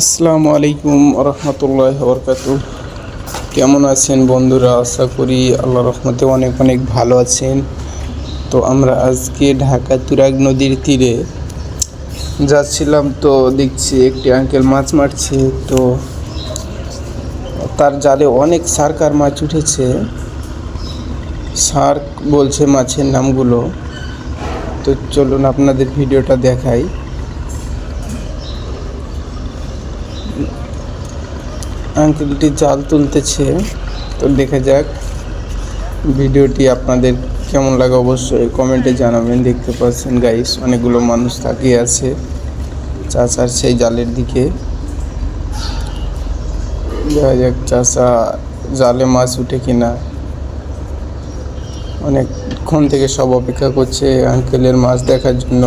আসসালামু আলাইকুম রহমতুল্লাহ বরকাত কেমন আছেন বন্ধুরা? আশা করি আল্লাহ রহমতে অনেক অনেক ভালো আছেন। তো আমরা আজকে ঢাকা তুরাগ নদীর তীরে যাচ্ছিলাম তো দেখছি একটি আঙ্কেল মাছ মারছে। তো তার জালে অনেক সার্কার মাছ উঠেছে। সার্ক বলছে মাছের নামগুলো। তো চলুন আপনাদের ভিডিওটা দেখাই। আঙ্কেলটি জাল তুলতেছে। তো দেখা যাক ভিডিওটি আপনাদের কেমন লাগে অবশ্যই কমেন্টে জানাবেন। দেখতে পাচ্ছেন গাইস অনেকগুলো মানুষ তাকিয়ে আছে চাচার সেই জালের দিকে। দেখা যাক চাষা জালে মাছ উঠে কিনা। অনেকক্ষণ থেকে সব অপেক্ষা করছে আঙ্কেলের মাছ দেখার জন্য।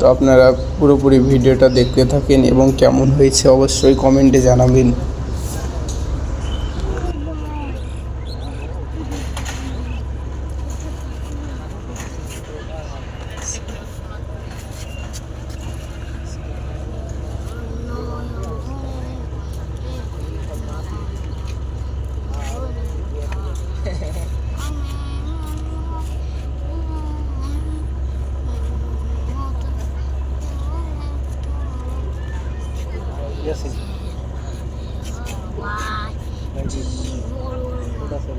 তো আপনারা পুরোপুরি ভিডিওটা দেখতে থাকেন এবং কেমন হয়েছে অবশ্যই কমেন্টে জানাবেন। Yes, sir. Thank you. Yes, sir.